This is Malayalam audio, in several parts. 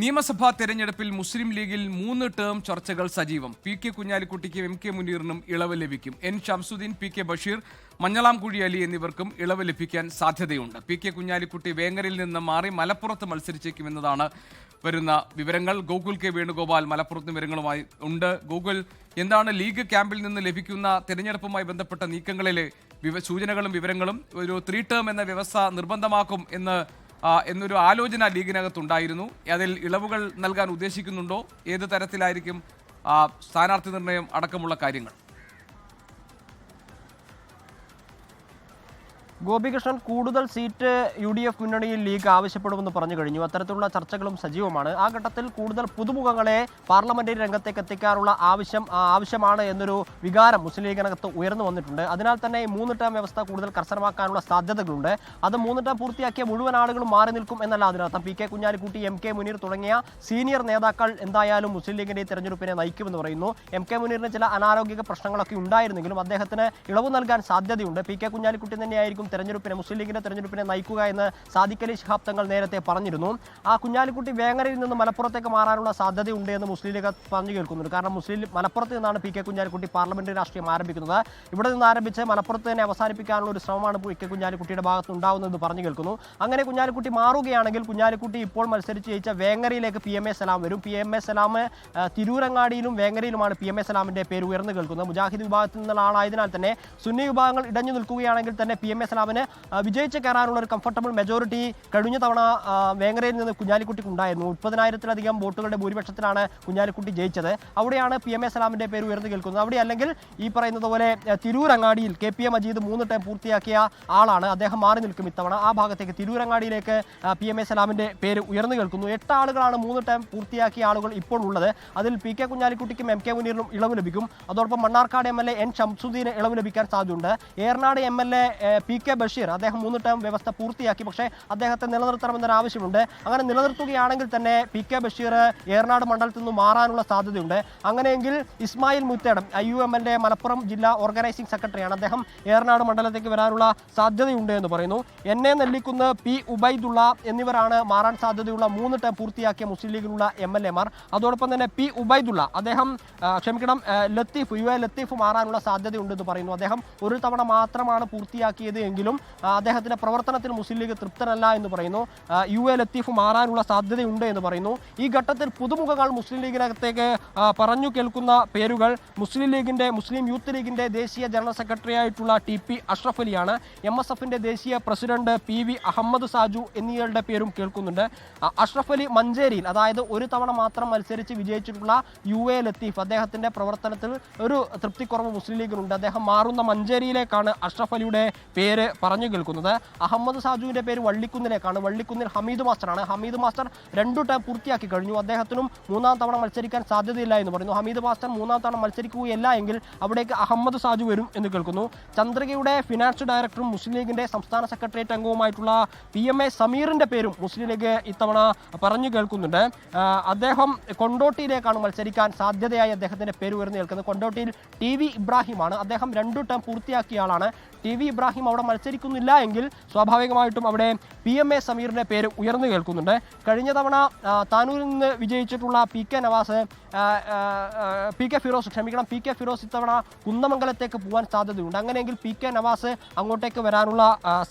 നിയമസഭാ തെരഞ്ഞെടുപ്പിൽ മുസ്ലിം ലീഗിൽ മൂന്ന് ടേം ചർച്ചകൾ സജീവം. പി കെ കുഞ്ഞാലിക്കുട്ടിക്കും എം കെ മുനീറിനും ഇളവ് ലഭിക്കും. N Shamsudheen P K Basheer Manjalamkuzhi Ali എന്നിവർക്കും ഇളവ് ലഭിക്കാൻ സാധ്യതയുണ്ട്. പി കെ കുഞ്ഞാലിക്കുട്ടി വേങ്ങരയിൽ നിന്ന് മാറി മലപ്പുറത്ത് മത്സരിച്ചേക്കുമെന്നതാണ് വരുന്ന വിവരങ്ങൾ. ഗോകുൽ കെ വേണുഗോപാൽ മലപ്പുറത്ത് വിവരങ്ങളുമായി ഉണ്ട്. ഗോകുൽ എന്താണ് ലീഗ് ക്യാമ്പിൽ നിന്ന് ലഭിക്കുന്ന തെരഞ്ഞെടുപ്പുമായി ബന്ധപ്പെട്ട നീക്കങ്ങളിലെ സൂചനകളും വിവരങ്ങളും ഒരു ത്രീ ടേം എന്ന വ്യവസ്ഥ നിർബന്ധമാക്കും എന്ന് എന്നൊരു ആലോചന ലീഗിനകത്തുണ്ടായിരുന്നു അതിൽ ഇളവുകൾ നൽകാൻ ഉദ്ദേശിക്കുന്നുണ്ടോ? ഏത് തരത്തിലായിരിക്കും സ്ഥാനാർത്ഥി നിർണയം അടക്കമുള്ള കാര്യങ്ങൾ? ഗോപികൃഷ്ണൻ കൂടുതൽ സീറ്റ് യു ഡി എഫ് മുന്നണിയിൽ ലീഗ് ആവശ്യപ്പെടുമെന്ന് പറഞ്ഞു കഴിഞ്ഞു. അത്തരത്തിലുള്ള ചർച്ചകളും സജീവമാണ്. ആ ഘട്ടത്തിൽ കൂടുതൽ പുതുമുഖങ്ങളെ പാർലമെന്ററി രംഗത്തേക്ക് എത്തിക്കാനുള്ള ആവശ്യം ആവശ്യമാണ് എന്നൊരു വികാരം മുസ്ലിം ലീഗിനകത്ത് ഉയർന്നു വന്നിട്ടുണ്ട്. അതിനാൽ തന്നെ ഈ മൂന്ന് ടേം വ്യവസ്ഥ കൂടുതൽ കർശനമാക്കാനുള്ള സാധ്യതകളുണ്ട്. അത് മൂന്ന് ടേം പൂർത്തിയാക്കിയ മുഴുവൻ ആളുകളും മാറി നിൽക്കും എന്നല്ല അതിനർത്ഥം. P K Kunhalikutty M K Muneer തുടങ്ങിയ സീനിയർ നേതാക്കൾ എന്തായാലും മുസ്ലിം ലീഗിന്റെ ഈ തെരഞ്ഞെടുപ്പിനെ നയിക്കുമെന്ന് പറയുന്നു. എം കെ മുനീറിന് ചില അനാരോഗ്യ പ്രശ്നങ്ങളൊക്കെ ഉണ്ടായിരുന്നെങ്കിലും അദ്ദേഹത്തിന് ഇളവ് നൽകാൻ സാധ്യതയുണ്ട്. പി കെ കുഞ്ഞാലിക്കുട്ടി തന്നെയായിരിക്കും തെരഞ്ഞെടുപ്പിനെ മുസ്ലിം ലീഗിന്റെ തെരഞ്ഞെടുപ്പിനെ നയിക്കുക എന്ന് സാദിഖലി ശിഹാബ് തങ്ങൾ നേരത്തെ പറഞ്ഞിരുന്നു. ആ കുഞ്ഞാലിക്കുട്ടി വേങ്ങരയിൽ നിന്ന് മലപ്പുറത്തേക്ക് മാറാനുള്ള സാധ്യതയുണ്ട് എന്ന് മുസ്ലിം ലീഗ് പറഞ്ഞു കേൾക്കുന്നുണ്ട്. കാരണം മുസ്ലിം മലപ്പുറത്ത് നിന്നാണ് പി കെ കുഞ്ഞാലിക്കുട്ടി പാർലമെന്ററി രാഷ്ട്രീയം ആരംഭിക്കുന്നത്. ഇവിടെ നിന്ന് ആരംഭിച്ച് മലപ്പുറത്ത് തന്നെ അവസാനിപ്പിക്കാനുള്ള ഒരു ശ്രമമാണ് പി കെ കുഞ്ഞാലിക്കുട്ടിയുടെ ഭാഗത്ത് ഉണ്ടാവുന്നതെന്ന് പറഞ്ഞു കേൾക്കുന്നു. അങ്ങനെ കുഞ്ഞാലിക്കുട്ടി മാറുകയാണെങ്കിൽ കുഞ്ഞാലിക്കുട്ടി ഇപ്പോൾ മത്സരിച്ച് ജയിച്ച വേങ്ങരയിലേക്ക് പി എം എ സലാം വരും. പി എം എ സലാം തിരൂരങ്ങാടിയിലും വേങ്ങരയിലുമാണ് പി എം എ സലാമിന്റെ പേര് ഉയർന്നു കേൾക്കുന്നത്. മുജാഹിദ് വിഭാഗത്തിൽ നിന്നുള്ള ആളായതിനാൽ തന്നെ സുന്നി വിഭാഗങ്ങൾ ഇടഞ്ഞു നിൽക്കുകയാണെങ്കിൽ തന്നെ പി എം എ സലാമിന് ആ, വിജയിച്ച് കയറാനുള്ള ഒരു കംഫർട്ടബിൾ മെജോറിറ്റി കഴിഞ്ഞ തവണ വേങ്ങരയിൽ നിന്ന് കുഞ്ഞാലിക്കുട്ടിക്ക് ഉണ്ടായിരുന്നു. മുപ്പതിനായിരത്തിലധികം വോട്ടുകളുടെ ഭൂരിപക്ഷത്തിലാണ് കുഞ്ഞാലിക്കുട്ടി ജയിച്ചത്. അവിടെയാണ് പി എം എ സലാമിന്റെ പേര് ഉയർന്നു കേൾക്കുന്നത്. അവിടെ അല്ലെങ്കിൽ ഈ പറയുന്നത് പോലെ തിരൂരങ്ങാടിയിൽ കെ പി എ മജീദ് മൂന്ന് ടൈം പൂർത്തിയാക്കിയ ആളാണ്. അദ്ദേഹം മാറി നിൽക്കും ഇത്തവണ. ആ ഭാഗത്തേക്ക് തിരൂരങ്ങാടിയിലേക്ക് പി എം എ സലാമിന്റെ പേര് ഉയർന്നു കേൾക്കുന്നു. എട്ട് ആളുകളാണ് മൂന്ന് ടൈം പൂർത്തിയാക്കിയ ആളുകൾ ഇപ്പോൾ ഉള്ളത്. അതിൽ പി കെ കുഞ്ഞാലിക്കുട്ടിക്കും എം കെ മുനീറിനും ഇളവ് ലഭിക്കും. അതോടൊപ്പം മണ്ണാർക്കാട് എം എൽ എൻ ഷംസുദ്ദീന് ഇളവ് ലഭിക്കാൻ സാധ്യതയുണ്ട്. Eranad M L A P K Basheer. അദ്ദേഹം മൂന്ന് ടേം വ്യവസ്ഥ പൂർത്തിയാക്കി. പക്ഷേ അദ്ദേഹത്തെ നിലനിർത്തണമെന്നൊരു ആവശ്യമുണ്ട്. അങ്ങനെ നിലനിർത്തുകയാണെങ്കിൽ തന്നെ പി കെ ബഷീർ ഏറനാട് മണ്ഡലത്തിൽ നിന്ന് മാറാനുള്ള സാധ്യതയുണ്ട്. അങ്ങനെയെങ്കിൽ Ismail Muthedam I U M എന്റെ മലപ്പുറം ജില്ലാ ഓർഗനൈസിംഗ് സെക്രട്ടറിയാണ് അദ്ദേഹം ഏറനാട് മണ്ഡലത്തേക്ക് വരാനുള്ള സാധ്യതയുണ്ട് എന്ന് പറയുന്നു. N A Nellikkunnu P Ubaidulla എന്നിവരാണ് മാറാൻ സാധ്യതയുള്ള മൂന്ന് ടേം പൂർത്തിയാക്കിയ മുസ്ലിം ലീഗിലുള്ള എം എൽ എമാർ. അതോടൊപ്പം തന്നെ പി ഉബൈദുള്ള അദ്ദേഹം ക്ഷമിക്കണം ലത്തീഫ് യു എ ലത്തീഫ് മാറാനുള്ള സാധ്യതയുണ്ടെന്ന് പറയുന്നു. അദ്ദേഹം ഒരു തവണ മാത്രമാണ് പൂർത്തിയാക്കിയത് എങ്കിലും അദ്ദേഹത്തിന്റെ പ്രവർത്തനത്തിൽ മുസ്ലിം ലീഗ് തൃപ്തരല്ല എന്ന് പറയുന്നു. യു എ ലത്തീഫ് മാറാനുള്ള സാധ്യതയുണ്ട് എന്ന് പറയുന്നു. ഈ ഘട്ടത്തിൽ പുതുമുഖങ്ങൾ മുസ്ലിം ലീഗിനകത്തേക്ക് പറഞ്ഞു കേൾക്കുന്ന പേരുകൾ മുസ്ലിം ലീഗിന്റെ മുസ്ലിം യൂത്ത് ലീഗിന്റെ ദേശീയ ജനറൽ സെക്രട്ടറി ആയിട്ടുള്ള ടി പി അഷ്റഫ് അലിയാണ്. എം എസ് എഫിന്റെ ദേശീയ president P V Ahammed Saju എന്നിവരുടെ പേരും കേൾക്കുന്നുണ്ട്. അഷ്റഫ് അലി മഞ്ചേരിയിൽ അതായത് ഒരു തവണ മാത്രം മത്സരിച്ച് വിജയിച്ചിട്ടുള്ള യു എ ലത്തീഫ് അദ്ദേഹത്തിന്റെ പ്രവർത്തനത്തിൽ ഒരു തൃപ്തിക്കുറവ് മുസ്ലിം ലീഗിനുണ്ട്. അദ്ദേഹം മാറുന്ന മഞ്ചേരിയിലേക്കാണ് അഷ്റഫ് അലിയുടെ പേര് പറഞ്ഞു കേൾക്കുന്നത്. അഹമ്മദ് സാജുവിന്റെ പേര് വള്ളിക്കുന്നിലേക്കാണ്. വള്ളിക്കുന്നിൽ ഹമീദ് മാസ്റ്ററാണ്. ഹമീദ് മാസ്റ്റർ രണ്ടു ടൈം പൂർത്തിയാക്കി കഴിഞ്ഞു. അദ്ദേഹത്തിനും മൂന്നാം തവണ മത്സരിക്കാൻ സാധ്യതയില്ല എന്ന് പറയുന്നു. ഹമീദ് മാസ്റ്റർ മൂന്നാം തവണ മത്സരിക്കുകയല്ല എങ്കിൽ അവിടേക്ക് അഹമ്മദ് സാജു വരും എന്ന് കേൾക്കുന്നു. ചന്ദ്രികയുടെ ഫിനാൻസ് ഡയറക്ടറും മുസ്ലിം ലീഗിന്റെ സംസ്ഥാന സെക്രട്ടേറിയറ്റ് അംഗവുമായിട്ടുള്ള പി എം എ സമീറിന്റെ പേരും മുസ്ലിം ലീഗ് ഇത്തവണ പറഞ്ഞു കേൾക്കുന്നുണ്ട്. അദ്ദേഹം കൊണ്ടോട്ടിയിലേക്കാണ് മത്സരിക്കാൻ സാധ്യതയായി അദ്ദേഹത്തിന്റെ പേര് ഉയർന്നു കേൾക്കുന്നത്. കൊണ്ടോട്ടിയിൽ ടി വി ഇബ്രാഹിമാണ്. അദ്ദേഹം രണ്ടു ടൈം പൂർത്തിയാക്കിയ ആളാണ്. ടി വി ഇബ്രാഹിം അവിടെ മത്സരിക്കുന്നില്ല എങ്കിൽ സ്വാഭാവികമായിട്ടും അവിടെ പി എം എ സമീറിന്റെ പേര് ഉയർന്നു കേൾക്കുന്നുണ്ട്. കഴിഞ്ഞ തവണ താനൂരിൽ നിന്ന് വിജയിച്ചിട്ടുള്ള P K Navas P K Firos ക്ഷമിക്കണം പി കെ ഫിറോസ് ഇത്തവണ കുന്നമംഗലത്തേക്ക് പോകാൻ സാധ്യതയുണ്ട്. അങ്ങനെയെങ്കിൽ പി കെ നവാസ് അങ്ങോട്ടേക്ക് വരാനുള്ള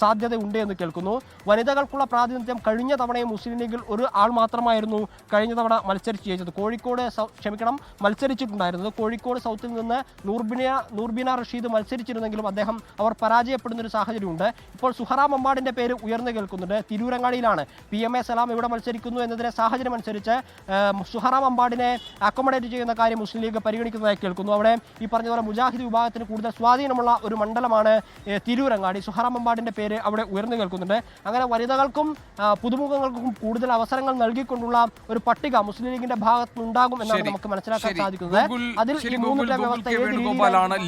സാധ്യതയുണ്ട് എന്ന് കേൾക്കുന്നു. വനിതകൾക്കുള്ള പ്രാതിനിധ്യം കഴിഞ്ഞ തവണയും മുസ്ലിം ലീഗിൽ ഒരു ആൾ മാത്രമായിരുന്നു കഴിഞ്ഞ തവണ മത്സരിച്ച് ജയിച്ചത്. കോഴിക്കോട് ക്ഷമിക്കണം മത്സരിച്ചിട്ടുണ്ടായിരുന്നത്. കോഴിക്കോട് സൗത്തിൽ നിന്ന് നൂർബിന നൂർബിന റഷീദ് മത്സരിച്ചിരുന്നെങ്കിലും അദ്ദേഹം അവർ പരാജയപ്പെടുന്ന ഒരു സാഹചര്യമുണ്ട്. ഇപ്പോൾ സുഹറ അമ്മാടിന്റെ പേര് ഉയർന്നു കേൾക്കുന്നുണ്ട്. തിരൂരങ്ങാടിയിലാണ് പി എം എ സലാം ഇവിടെ മത്സരിക്കുന്നു എന്നതിന്റെ സാഹചര്യം അനുസരിച്ച് സുഹറാം മമ്പാടിനെ അക്കോമഡേറ്റ് ചെയ്യുന്ന കാര്യം മുസ്ലിം ലീഗ് പരിഗണിക്കുന്നതായി കേൾക്കുന്നു. അവിടെ ഈ പറഞ്ഞ പോലെ മുജാഹിദ് വിഭാഗത്തിന് കൂടുതൽ സ്വാധീനമുള്ള ഒരു മണ്ഡലമാണ് തിരൂരങ്ങാടി. സുഹറ അമ്പാടിന്റെ പേര് അവിടെ ഉയർന്നു കേൾക്കുന്നുണ്ട്. അങ്ങനെ വനിതകൾക്കും പുതുമുഖങ്ങൾക്കും കൂടുതൽ അവസരങ്ങൾ നൽകിക്കൊണ്ടുള്ള ഒരു പട്ടിക മുസ്ലിം ലീഗിന്റെ ഭാഗത്ത് ഉണ്ടാകും എന്നാണ് നമുക്ക് മനസ്സിലാക്കാൻ. സാധിക്കുന്നത്. അതിൽ ഈ വ്യവസ്ഥ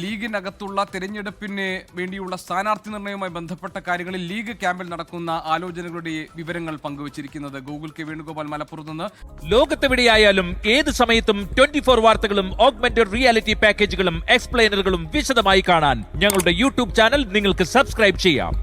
ലീഗിനകത്തുള്ള തെരഞ്ഞെടുപ്പിന് വേണ്ടിയുള്ള സ്ഥാനാർത്ഥി നിർണയവുമായി ബന്ധപ്പെട്ട കാര്യങ്ങളിൽ ലീഗ് ക്യാമ്പിൽ നടക്കുന്ന ആലോചനകളുടെ വിവരങ്ങൾ പങ്കുവച്ചിരിക്കുന്നത് ഗൂഗിൾ കെ വേണുഗോപാൽ മലപ്പുറത്ത് നിന്ന് ലോകത്തെവിടെയായാലും ഏത് സമയത്തും ട്വന്റി ഫോർ വാർത്തകളും ഓഗ്മെന്റഡ് റിയാലിറ്റി പാക്കേജുകളും എക്സ്പ്ലെയിനറുകളും വിശദമായി കാണാൻ ഞങ്ങളുടെ യൂട്യൂബ് ചാനൽ നിങ്ങൾക്ക് സബ്സ്ക്രൈബ് ചെയ്യാം.